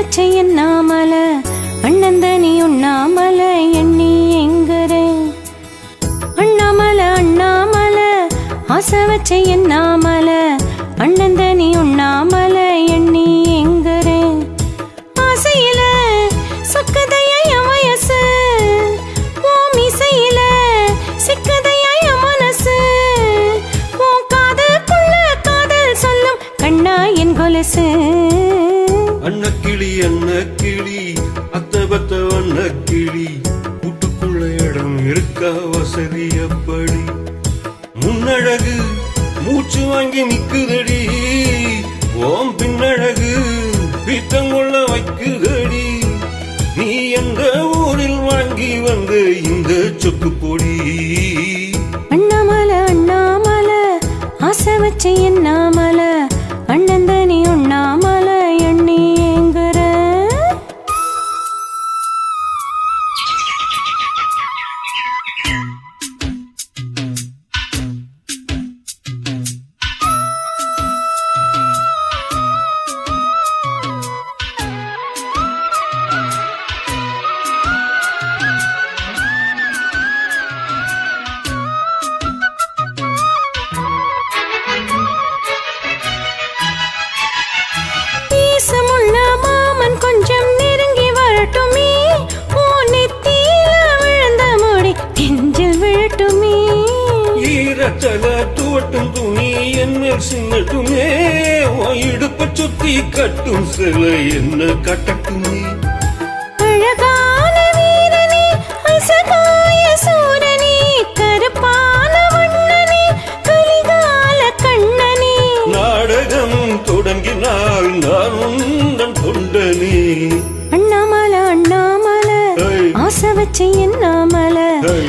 வச்ச எண்ணாமல அண்ணந்தனி உண்ணாமல எண்ணி எங்கரே அண்ணாமல அண்ணாமல ஆசை வச்ச எண்ணாமல அண்ணந்தனி உண்ணாமல எண்ணி எங்கரே ஆசையில சொக்கதையா வயசு ஓம் இசையில சிக்கதையா மனசு. ஓ காதல் புள்ள காதல் சொல்லும் கண்ணா என் கொலசு. அன்னக்கிளி அன்னக்கிளி அத்த பத்த வண்ணக்கிளி கூட்டுக்குள்ள இடம் இருக்கா வசதி எப்படி? முன்னழகு மூச்சு வாங்கி நிக்குதடி. ஓம் பின்னழகு பீத்தங்கொள்ள வைக்குதடி. நீ எந்த ஊரில் வாங்கி வந்த இந்த சொக்கு பொடி? அண்ணாமலை அண்ணாமலை ஆசை வச்ச என்னாமலை துவட்டும் துணி என்ன சின்னட்டுமே. உன் இடுப்ப சுத்தி கட்டும் சில என்ன கட்டட்டுமே. நாடகம் தொடங்கினால் நான் உந்தன் தொண்டனே. அண்ணாமல அண்ணாமல. ஆசை வச்ச எண்ணாமல ஏய்.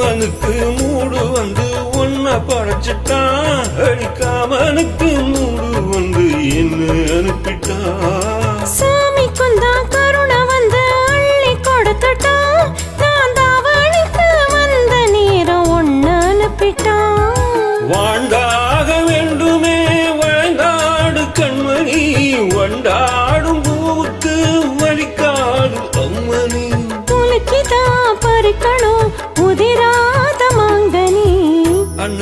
பிரம்மனுக்கு மூடு வந்து ஒன்ன படைச்சிட்டான். அடிக்காமனுக்கு மூடு வந்து என்ன அனுப்பிட்டான்.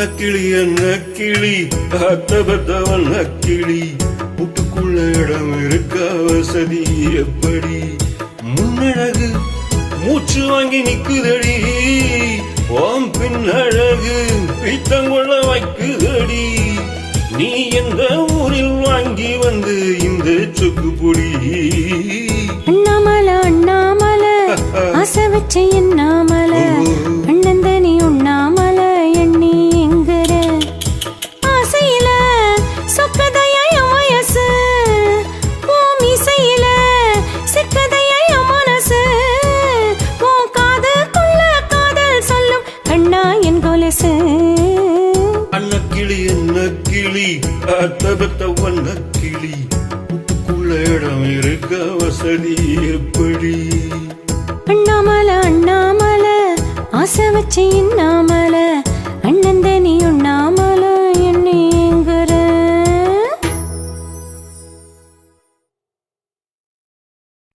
அன்னக்கிளி பத்த வண்ண கிளி. புட்டுக்குள்ள இடம் இருக்க வசதி எப்படி? முன்னழகு மூச்சு வாங்கி நிக்குதடி. ஓம் பின்னழகு பித்தங்கொள்ள வைக்குதடி. நீ எந்த ஊரில் வாங்கி வந்து இந்த சொக்கு பொடி அண்ணாமல அண்ணாமல ஆசை வச்ச என் கொலுசு அன்னக்கிளி அன்னக்கிளி அத்தபத்த கிளி. உப்புக்குள்ள இடம் இருக்க வசதி எப்படி? அண்ணாமலை அண்ணாமலை ஆசை வச்சு எண்ணாமல